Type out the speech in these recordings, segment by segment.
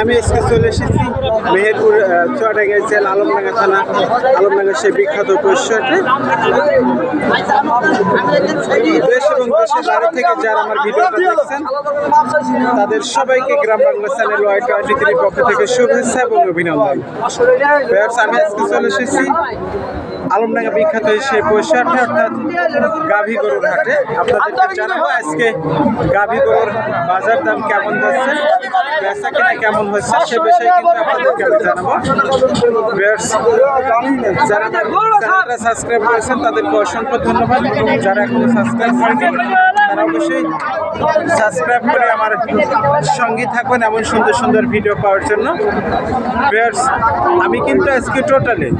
আমি আজকে চলে এসেছি মেহেরপুর চুয়াডাঙ্গা জেল আলমডাঙ্গা থানা, আলমডাঙ্গা সেই বিখ্যাত থেকে যারা আমার তাদের সবাইকে গ্রাম বাংলা চ্যানেল পক্ষ থেকে শুভেচ্ছা এবং অভিনন্দন। আমি আজকে চলে এসেছি আলমডাঙ্গা বিখ্যাত সেই পরিসরটি অর্থাৎ গাভী গরুর হাটে। আপনাদেরকে জানাব আজকে গাভী গরুর বাজার দাম কেমন যাচ্ছে, বেচা কেনা কেমন হচ্ছে, সে বিষয়ে কিন্তু আপনাদেরকে আমি জানাব। যারা সাবস্ক্রাইব করেছেন, তাদেরকে অসংখ্য ধন্যবাদ। যারা এখনও সাবস্ক্রাইব করেনি তারা অবশ্যই সাবস্ক্রাইব করে আমার সঙ্গে থাকবেন এমন সুন্দর সুন্দর ভিডিও পাওয়ার জন্য। আমি কিন্তু আজকে টোটালি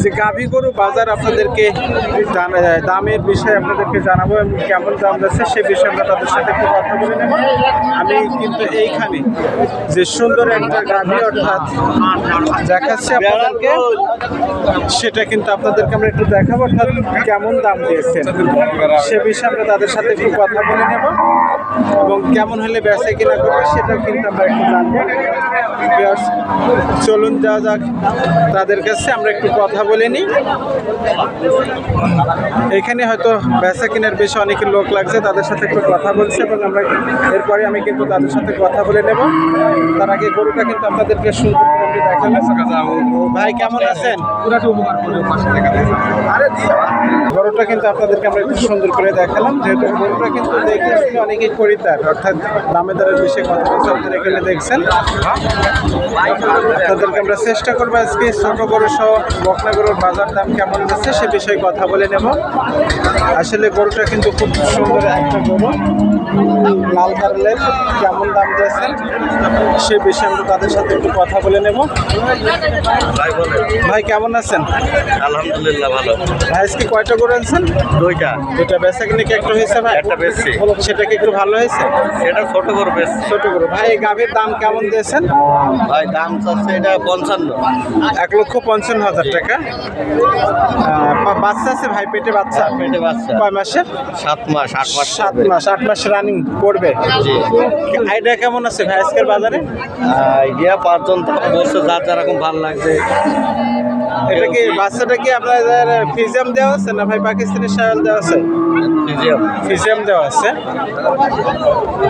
যে গাভী গরু বাজার আপনাদেরকে দামের বিষয়ে আপনাদেরকে জানাব এবং কেমন দাম যাচ্ছে সে বিষয়ে আমরা তাদের সাথে একটু কথা বলে নেব। আমি কিন্তু এইখানে যে সুন্দর একটা গাভী অর্থাৎ দেখাচ্ছি আপনাদেরকে, সেটা কিন্তু আপনাদেরকে আমরা একটু দেখাবো অর্থাৎ কেমন দাম দিয়েছেন, সে বিষয়ে আমরা তাদের সাথে একটু কথা বলে নেব। এবং কেমন হলে বেচা কিনা করবে সেটাও কিন্তু আমরা একটু জানব। চলুন যাওয়া যাক তাদের কাছে আমরা একটু কথা বলে নিই। এখানে হয়তো বেচা কেনার বেশি অনেক লোক লাগছে তাদের সাথে একটু কথা বলছে এবং আমরা এরপরে আমি কিন্তু তাদের সাথে কথা বলে নেব। তার আগে গরুটা কিন্তু আপনাদেরকে সুন্দর করে আমি দেখালাম ভাই কেমন আছেন? গরুটা কিন্তু আপনাদেরকে আমরা একটু সুন্দর করে দেখালাম যেহেতু গরুটা কিন্তু দেখতে শুনে অনেকেই খরিদ্দার অর্থাৎ দামে দরের বিষয়ে কথা বলছে আপনারা এখানে দেখছেন। আপনাদেরকে আমরা চেষ্টা করব আজকে ছোট গরু সহ বকনা গরুর বাজার দাম কেমন যাচ্ছে সে বিষয়ে কথা বলে নেব। আসলে গরুটা কিন্তু খুব সুন্দর একটা গরু। লাল কালারের কেমন দাম দিয়েছেন সে বিষয়ে আমরা তাদের সাথে একটু কথা বলে নেব। ভাই ভাই কেমন আছেন? আলহামদুলিল্লাহ ভালো। ভাই আজকে কয়টা গরু আনছেন? দুইটা। দুটা বেচা কিনে একটা হয়েছে ভাই? একটা বেচছি। সেটা কি একটু ভালো হয়েছে? সেটা ছোট করে বেশ ছোট গরু। ভাই এই গাভীর দাম কেমন দিয়েছেন? ভাই দাম চাচ্ছে এটা পঞ্চান্ন। এক লক্ষ পঞ্চান্ন হাজার টাকা। বাচ্চা আছে ভাই পেটে বাচ্চা? পেটে বাচ্চা। কয় মাসের? সাত মাস আট মাস সাত মাস আট মাস রানিং পড়বে? আইডিয়া কেমন আছে ভাই আজকের বাজারে? ইয়া পাঁচজন বলছে যার যেরকম ভালো লাগছে এটা কি বাচ্চাটা কি আপনাদের ফিজিয়াম দেওয়া আছে না ভাই পাকিস্তানি সায়াল দেওয়া আছে? ফিজিয়াম। দেওয়া আছে।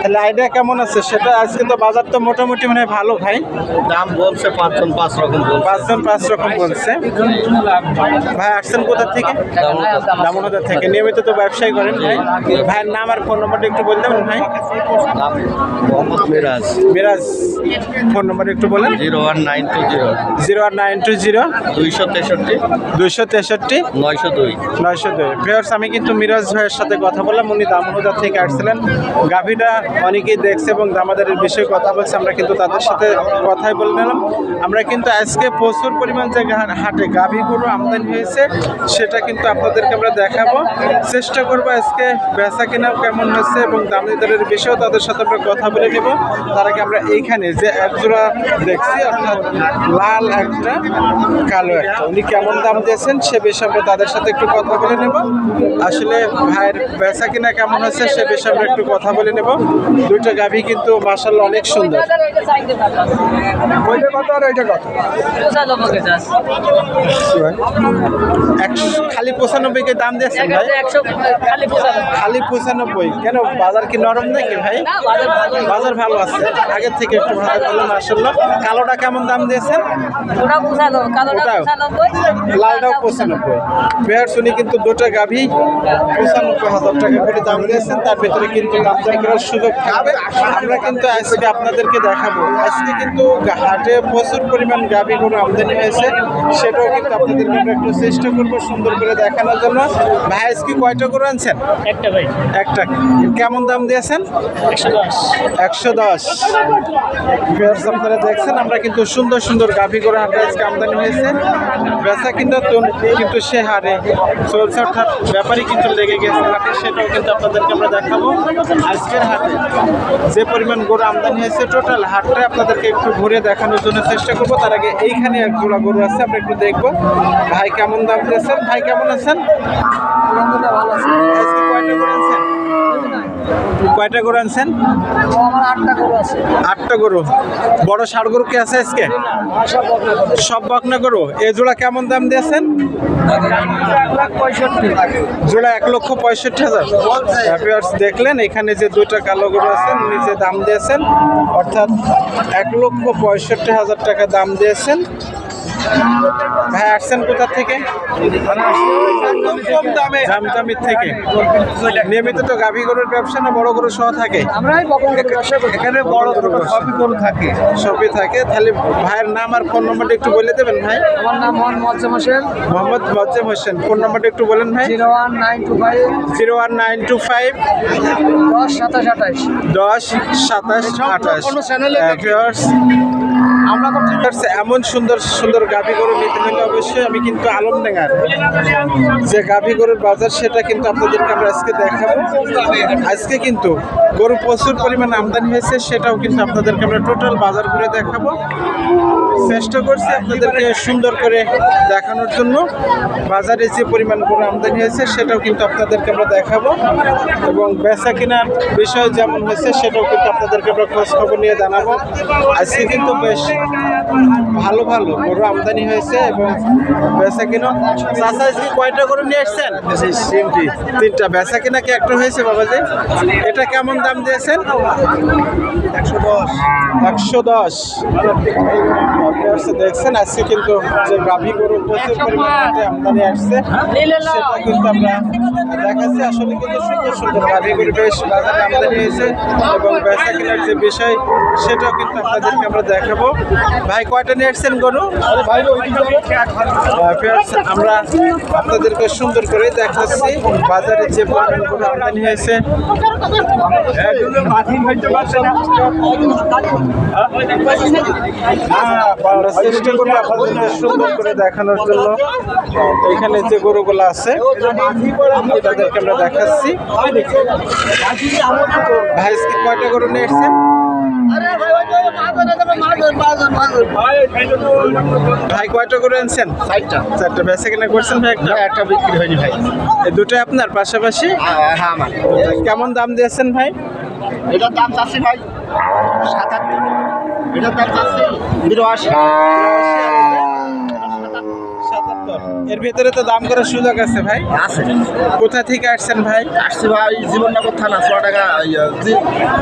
তাহলে আইডিয়া কেমন আছে? সেটা আজকে তো বাজার তো মোটামুটি মানে ভালো ভাই। দাম বলছে পাঁচজন পাঁচ রকম পাঁচজন পাঁচ রকম বলছে। ভাই আসছেন কোথা থেকে? দামোনগর থেকে। নিয়মিত তো ব্যবসায় করেন ভাই। ভাইয়ের নাম আর ফোন নম্বরটা একটু বলে দেবেন ভাই? মোহাম্মদ মিরাজ। মিরাজ ফোন নম্বর একটু বলেন। Zero one nine two zero. Zero one nine two zero. দুইশো তেষট্টি। দুশো তেষট্টি? নয়শো দুই। নয়শো দুই। ভিউয়ার্স আমি কিন্তু মিরাজ ভাইয়ের সাথে কথা বললাম। উনি দামোনগর থেকে আসছিলেন। গাভীটা অনেকেই দেখছে এবং দামাদারের বিষয়ে কথা বলছে। আমরা কিন্তু তাদের সাথে কথাই বলে নিলাম। আমরা কিন্তু আজকে প্রচুর পরিমাণ যে হাটে গাভী গরু আমদানি হয়েছে সেটা কিন্তু আপনাদেরকে আমরা দেখাবো। চেষ্টা করব আজকে বেচা কেনাও কেমন হয়েছে এবং দামদারের বিষয়েও তাদের সাথে আমরা কথা বলে নেব। তার আগে আমরা এইখানে যে একজোড়া দেখছি অর্থাৎ লাল একটা কালো একটা। উনি কেমন দাম দিয়েছেন সে বিষয়ে আমরা তাদের সাথে একটু কথা বলে নেব। আসলে ভাইয়ের বেচা কিনা কেমন হচ্ছে সে বিষয়ে আমরা একটু কথা বলে নেব। দুইটা গাভী কিন্তু মাসাল্লাহ অনেক সুন্দর। ওইটা কত আর ওইটা কত? একশো খালি পঁচানব্বইকে দাম দিয়েছেন ভাই? খালি পঁচানব্বই। কেন বাজার কি নরম নাকি ভাই? বাজার ভালো। আছে। আগের থেকে একটু বাজার ভালো মাসাল্লাহ কালোটা কেমন দাম দিয়েছেন? ওটাও? লালটাও পঁচানব্বই। বেহার শুনি কিন্তু দুটো গাভী পঁচানব্বই হাজার টাকা করে দাম দিয়েছেন তার ভেতরে কিন্তু আমদানি করার সুযোগ আমরা কিন্তু আজকে আপনাদেরকে দেখাবো। আজকে কিন্তু হাটে প্রচুর পরিমাণ গাভী গরু আমদানি হয়েছে সেটাও কিন্তু আপনাদেরকে আমরা একটু চেষ্টা করব সুন্দর করে দেখানোর জন্য। ভাই আজকে কয়টা গরু আনছেন? একটা ভাই। একটা। কেমন দাম দিয়েছেন? একশো দশ। একশো দশ। আপনারা দেখছেন আমরা কিন্তু সুন্দর সুন্দর গাভী করে হাটে আজকে আমদানি হয়েছে। বেচা কিন্তু কিন্তু সে হারে। চলছে অর্থাৎ ব্যাপারই কিন্তু লেগে গেছে। হাটে সেটাও কিন্তু আপনাদেরকে আমরা দেখাবো। আজকের হাটে যে পরিমাণ গরু আমদানি হয়েছে টোটাল হাটটা আপনাদেরকে একটু ঘুরে দেখানোর জন্য চেষ্টা করব। তার আগে এইখানে এক জোড়া গরু আছে আমরা একটু দেখব। ভাই কেমন দাম দিয়েছেন? ভাই কেমন আছেন? আজকে কয়টা গরু আনছেন? কয়টা গরু আনছেন? আটটা গরু বড় ষাড় গরু কি আছে আজকে? সব বকনা গরু। এ জোড়া কেমন দাম দিয়েছেন? জোড়া এক লক্ষ পঁয়ষট্টি হাজার। ভিউয়ার্স দেখলেন এখানে যে দুইটা কালো গরু আছেন নিচে দাম দিয়েছেন অর্থাৎ এক লক্ষ পঁয়ষট্টি হাজার টাকা দাম দিয়েছেন। ভাই আসছেন কোথা থেকে? জামজামির থেকে। নিয়মিত তো গাভী গরুর ব্যবসা না বড় গরু সহ থাকে? গরু এখানে বড় ছোট সবই গরু থাকে। সবই থাকে। তাহলে ভাইয়ের নাম আর ফোন নম্বরটা একটু বলে দেবেন ভাই? আমার নাম মোহাম্মদ মজ্জম হোসেন। মোহাম্মদ মজ্জেম হোসেন। ফোন নম্বরটা একটু বলেন ভাই। Zero one nine two five. Zero one nine two five. দশ সাতাশ আঠাশ। দশ সাতাশ আঠাশ। চ্যানেলে এমন সুন্দর সুন্দর গাভি গরু নিতে হলে অবশ্যই আমি কিন্তু আলমডাঙ্গার। যে গাভি গরুর বাজার, সেটা কিন্তু আপনাদেরকে আমরা আজকে দেখাবো। আজকে কিন্তু গরু প্রচুর পরিমাণ আমদানি হয়েছে, সেটাও কিন্তু আপনাদেরকে আমরা টোটাল বাজার ঘুরে দেখাবো। চেষ্টা করছি আপনাদেরকে সুন্দর করে দেখানোর জন্য। বাজারে যে পরিমাণ গরু আমদানি হয়েছে, সেটাও কিন্তু আপনাদেরকে আমরা দেখাবো। এবং বেচা কেনার বিষয় যেমন হয়েছে, সেটাও কিন্তু আপনাদেরকে আমরা খোঁজ খবর নিয়ে জানাব। আজকে কিন্তু বেশ ভালো ভালো। গরু আমদানি হয়েছে এবং বেচা কিনা চাষা আজকে কয়টা গরু নিয়ে এসছেন তিনটি। তিনটা। বেচা কিনা কি একটা হয়েছে বাবাজি? এটা কেমন দাম দিয়েছেন? একশো দশ। একশো দশ। দেখছেন আজকে কিন্তু যে গাভী গরু প্রচুর পরিমাণে আমদানি আসছে সেটা কিন্তু আমরা দেখাচ্ছি। আসলে কিন্তু সুন্দর সুন্দর গাভী গরু বেশ বাজারে আমদানি হয়েছে এবং বেচা কেনার যে বিষয় সেটাও কিন্তু আপনাদেরকে আমরা দেখাবো। ভাই কয়টা নিয়ে গরু? আমরা আপনাদেরকে সুন্দর করে দেখাচ্ছি। বাজারে যে পরিমাণ গরু হয়েছে আমরা চেষ্টা করব আপনাদেরকে সুন্দর করে দেখানোর জন্য এখানে যে গরুগুলো আছে, আপনাদেরকে আমরা দেখাচ্ছি। ভাই, আজকে কয়টা গরু নিয়ে ভাই কয়টা আনছেন? চারটা। বেচা কিনা করছেন ভাই একটা? একটা বিক্রি হয়নি ভাই। এই দুটোই আপনার পাশাপাশি? হ্যাঁ আমার। কেমন দাম দিয়েছেন ভাই? এটার দাম চাচ্ছি ভাই সাতাত্তর এটার দাম চাচ্ছি বিরাশি এর ভিতরে তো দাম করার সুযোগ আছে ভাই। আছে। কোথা থেকে আসছেন ভাই? আসছি ভাই জীবননগর থানা চুয়াডাঙ্গা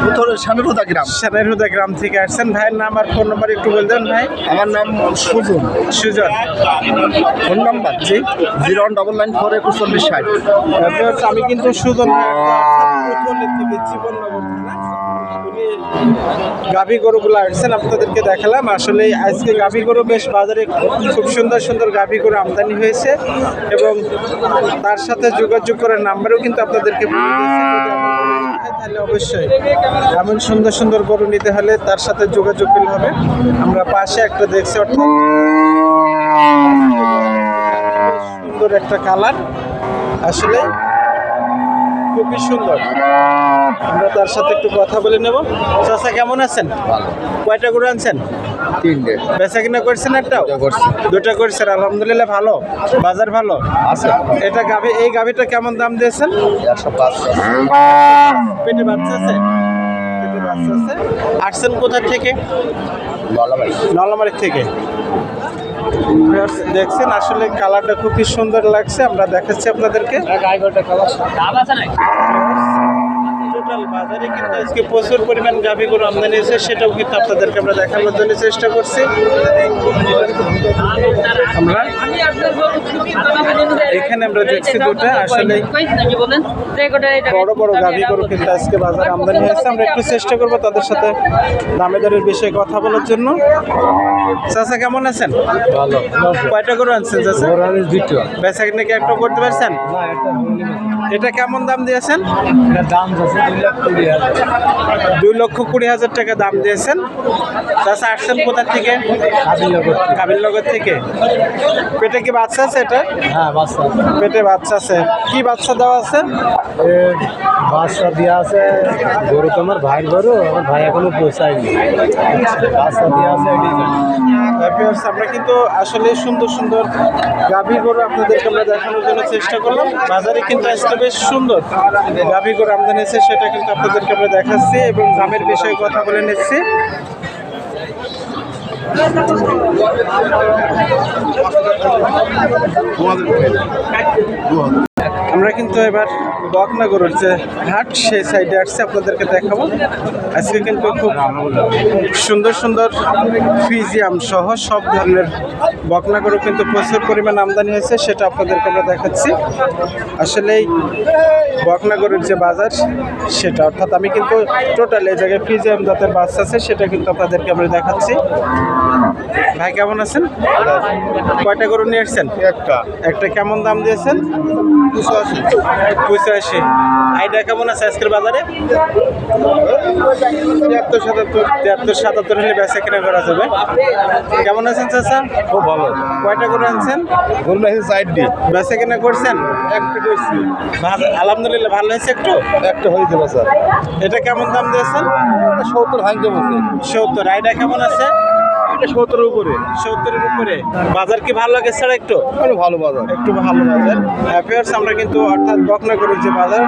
উত্তর সানুরুদা গ্রাম। সানেরহুদা গ্রাম থেকে আসছেন। ভাইয়ের নাম আর ফোন নাম্বার একটু বলবেন ভাই। আমার নাম সুজন। সুজন। Phone number? জি। Zero one double nine four একুশ চল্লিশ ষাট। আমি কিন্তু সুজন জীবননগর থানা। গাভী গরুগুলো আসছেন, আপনাদেরকে দেখালাম। আসলে আজকে গাভী গরু বেশ বাজারে খুব সুন্দর সুন্দর গাভী গরু আমদানি হয়েছে এবং তার সাথে যোগাযোগ করার নাম্বারও কিন্তু আপনাদেরকে তাহলে অবশ্যই এমন সুন্দর সুন্দর গরু নিতে হলে তার সাথে যোগাযোগ করলে হবে। আমরা পাশে একটা দেখছি, অর্থাৎ সুন্দর একটা কালার। আসলে খুবই সুন্দর। আমরা তার সাথে একটু কথা বলে নেব। চাচা কেমন আছেন? ভালো। কয়টা গরু আনছেন? তিনটে। বেচা কিনা করছেন একটাও? দুটো করছি। দুটো করছেন আলহামদুলিল্লাহ ভালো। বাজার ভালো? আছে। এটা গাভি এই গাভিটা কেমন দাম দিয়েছেন? একশো পাঁচ। পেটে বাচ্চা আছে? পেটে বাচ্চা আছে। আসছেন কোথা থেকে? নলামারি থেকে। দেখছেন আসলে কালারটা খুবই সুন্দর লাগছে আমরা দেখাচ্ছি আপনাদেরকে। টোটাল বাজারে কিন্তু আজকে প্রচুর পরিমাণ গাভী গরু আমদানি হয়েছে সেটাও কিন্তু আপনাদেরকে আমরা দেখানোর জন্য চেষ্টা করছি। আমরা এখানে আমরা দেখছি দুটো আসলে বড় বড় গাভী গরু কিন্তু আজকে বাজারে আমদানি হয়েছে। আমরা একটু চেষ্টা করব তাদের সাথে দামে দরের বিষয়ে কথা বলার জন্য। চাচা কেমন আছেন? ভালো। কয়টা গরু আনছেন চাচা? দুটো বেচা কিনে কি একটা করতে পারছেন? এটা কেমন দাম দিয়েছেন? দাম দুই লক্ষ কুড়ি হাজার টাকা দাম দিয়েছেন। চাচা আসছেন কোথা থেকে? কাবিলনগর থেকে। পেটে কি বাচ্চা আছে এটা? হ্যাঁ বাচ্চা পেটে বাচ্চা আছে। কি বাচ্চা দেওয়া আছে? বাচ্চা দেওয়া আছে গরু তো আমার ভাইয়ের গরু আমার ভাই এখনও পৌঁছায়নি বাচ্চা দেওয়া আছে Viewers, আমরা কিন্তু আসলে সুন্দর সুন্দর গাভী গরু আপনাদেরকে আমরা দেখানোর জন্য চেষ্টা করলাম। বাজারে কিন্তু আজকে বেশ সুন্দর গাভী গরু আমদানি সেটা সেটা কিন্তু আপনাদেরকে আমরা দেখাচ্ছি এবং দামের বিষয়ে কথা বলে নিচ্ছি। আমরা কিন্তু এবার বকনা গরুর যে হাট সেই সাইডে আসছে আপনাদেরকে দেখাবো। আজকে কিন্তু খুব সুন্দর সুন্দর ফিজিয়াম সহ সব ধরনের বকনা গরু কিন্তু প্রচুর পরিমাণ আমদানি হয়েছে সেটা আপনাদেরকে আমরা দেখাচ্ছি। আসলে এই বকনা গরুর যে বাজার সেটা অর্থাৎ আমি কিন্তু টোটাল এই জায়গায় ফিজিয়াম জাতের বাচ্চা আছে সেটা কিন্তু আপনাদেরকে আমরা দেখাচ্ছি। ভাই কেমন আছেন? কয়টা গরু নিয়ে এসছেন একটা। একটা কেমন দাম দিয়েছেন? পঁচাশি আইডিয়া কেমন আছে আজকের বাজারে? তিয়াত্তর সাতাত্তর তিয়াত্তর সাতাত্তর হলে বেচা কিনা করা যাবে। কেমন আছেন চাচা? খুব ভালো। কয়টা করে আনছেন? গরু সাইড দিয়ে বেচা কিনা করছেন? একটা করছি। আলহামদুলিল্লাহ ভালো হয়েছে একটু? একটা হয়ে যাবে স্যার এটা কেমন দাম দিয়েছেন? সত্তর ভাঙতে বলছে। সত্তর। আইডিয়া কেমন আছে? সত্তরের উপরে। সত্তরের উপরে। বাজার কি ভালো লাগে স্যার একটু? ভালো বাজার। একটু ভালো বাজার। অ্যাফেয়ার্স আমরা কিন্তু অর্থাৎ বকনাগরের যে বাজার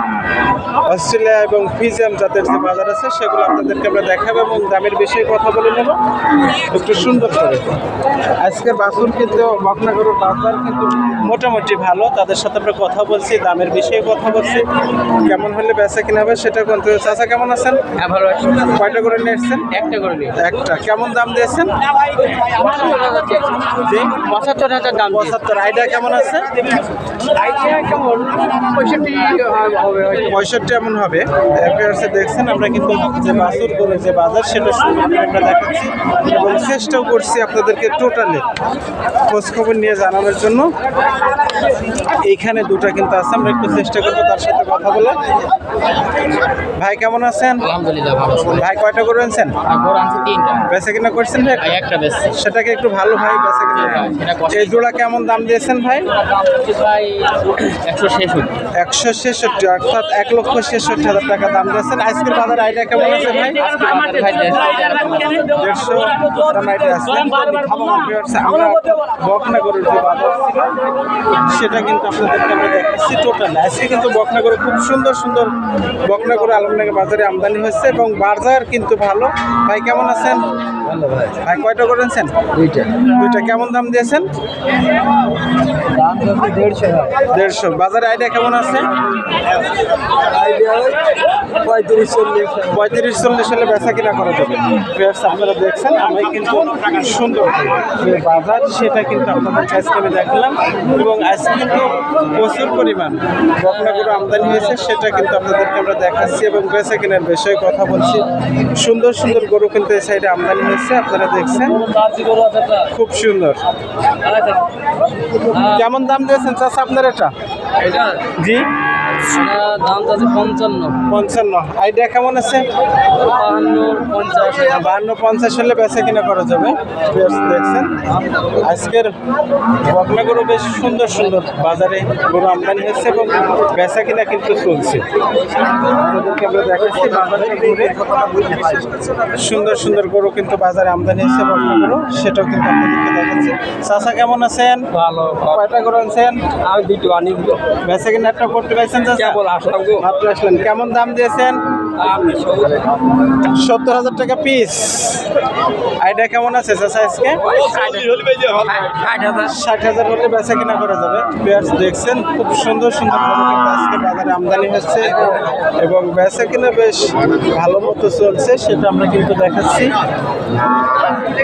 অস্ট্রেলিয়া এবং ফিজিয়াম জাতের যে বাজার আছে সেগুলো আপনাদেরকে আমরা দেখাবো এবং দামের বিষয়ে কথা বলে নেব। একটু সুন্দর করে। আজকের বাসুর কিন্তু বকনাগরের বাজার কিন্তু মোটামুটি ভালো। তাদের সাথে আমরা কথা বলছি দামের বিষয়ে কথা বলছি। কেমন হলে বেচা কিনা হবে সেটা কিন্তু চাচা কেমন আছেন? হ্যাঁ ভালো আছি। কয়টা করে নিয়ে এসছেন একটা করে নিই একটা। কেমন দাম দিয়েছেন? পঁচাত্তর। হাজার দাম পঁচাত্তর আইডিয়া কেমন আছে? আইডিয়া কেমন পঁয়ষট্টি হবে পঁয়ষট্টি এমন হবে। অ্যাপিয়ার্সে দেখছেন আমরা কিন্তু যে বাসুর করে যে বাজার সেটা আমরা দেখাচ্ছি এবং চেষ্টাও করছি আপনাদেরকে টোটালি খোঁজখবর নিয়ে জানানোর জন্য। এইখানে দুটো কিন্তু আছে আমরা একটু চেষ্টা করব তার সাথে কথা বলে। ভাই কেমন আছেন? আলহামদুলিল্লাহ ভালো ভাই কয়টা করে আনছেন? আর গরু আনছে তিনটা। বেচা কিনা করছেন ভাই? একটা বেশ সেটাকে একটু ভালো ভাই বেচা কষ্ট। এই জোড়া কেমন দাম দিয়েছেন ভাই? প্রায় একশো ছেষট্টি। একশো ছেষট্টি অর্থাৎ এক লক্ষ ছেষট্টি হাজার টাকা দাম দিয়েছেন। আজকের বাজার আইডিয়া কেমন আছে ভাই? ভাই দেড়শো। গ্রাম আইডিয়া আছে। আমরা বকনা গরুর যে বাজার সেটা কিন্তু আপনাদেরকে আমরা দেখাচ্ছি টোটাল আজকে কিন্তু বকনা গরু খুব সুন্দর সুন্দর বকনা গরু আলমনগর বাজারে আমদানি হয়েছে এবং বাজার কিন্তু ভালো। ভাই কেমন আছেন? ভাই। ভাই কয়টা করেছেন দুইটা। দুইটা কেমন দাম দিয়েছেন? দেড়শো। বাজারে আইডিয়া কেমন আছে? পঁয়ত্রিশ চল্লিশ পঁয়ত্রিশ চল্লিশ হলে বেচা কিনা করা যাবে। Viewers, আপনারা দেখছেন আমি কিন্তু সুন্দর যে বাজার সেটা কিন্তু আপনাদের কাছে দেখলাম। এবং আজকে কিন্তু প্রচুর পরিমাণ বকনাগুলো আমদানি হয়েছে সেটা কিন্তু আপনাদেরকে আমরা দেখাচ্ছি এবং বেচা কেনার বিষয়ে কথা বলছি। সুন্দর সুন্দর গরু কিন্তু এই সাইডে আমদানি হয়েছে আপনারা দেখছেন। খুব সুন্দর। কেমন দাম দিয়েছেন চাষা আপনার এটা? এটা? জি। দাম আছে পঞ্চান্ন। পঞ্চান্ন। আইডিয়া কেমন আছে? বাহান্ন পঞ্চাশ। হলে বেচা কিনা করা যাবে। দেখছেন। আজকের বকনা গরু বেশ সুন্দর সুন্দর। বাজারে গরু আমদানি হচ্ছে এবং বেচা কিনা কিন্তু চলছে। আপনাদেরকে আমরা দেখাচ্ছি বাজারে ঘুরে সুন্দর সুন্দর গরু কিন্তু বাজারে আমদানি হচ্ছে সেটাও কিন্তু আপনাদেরকে দেখাচ্ছি। চাষা কেমন আছেন? ভালো। কয়টা গরু আনছেন? আর দুটো আনি। বেচা কিনা একটা করতে পারছেন চাষা মাত্র আসলেন। কেমন দাম দিয়েছেন? সত্তর হাজার টাকা পিস আইডিয়া কেমন আছে চাচা আজকে ষাট হাজার। ষাট হাজার। হলে বেচা কিনা করা যাবে। পেয়ার্স দেখছেন খুব সুন্দর সুন্দর আজকে বাজারে আমদানি হচ্ছে এবং বেচা কিনা বেশ ভালো মতো চলছে সেটা আমরা কিন্তু দেখাচ্ছি।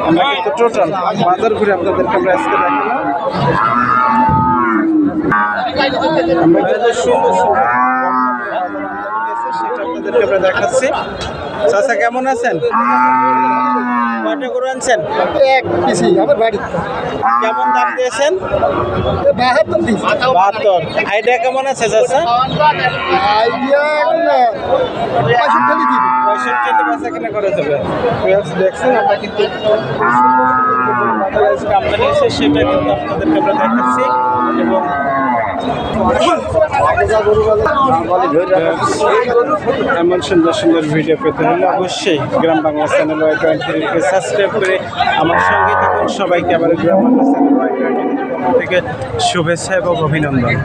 আমরা কিন্তু টোটাল বাজার ঘুরে আপনাদেরকে আমরা আজকে দেখালাম। আপনাদেরকে দেখাচ্ছি চাচা কেমন আছেন? কয়টা গরু আনছেন? এক পিসি আমার বাড়ি। কেমন দাম দিয়েছেন? বাহাত্তর আইডিয়া কেমন আছে চাচা? আইডিয়া পঁয়ষট্টি দিবি। কিনা করে পেঁয়াজ দেখছেন আমরা কিন্তু আমদানি এসে সেটা কিন্তু আপনাদেরকে আমরা দেখাচ্ছি। এবং এমন সুন্দর সুন্দর ভিডিও পেতে হলে অবশ্যই Gram Bangla channel Y twenty থ্রিকে subscribe করে আমার সঙ্গে থাকুন। সবাইকে আবার Gram Bangla channel Y twenty থেকে শুভেচ্ছা এবং অভিনন্দন।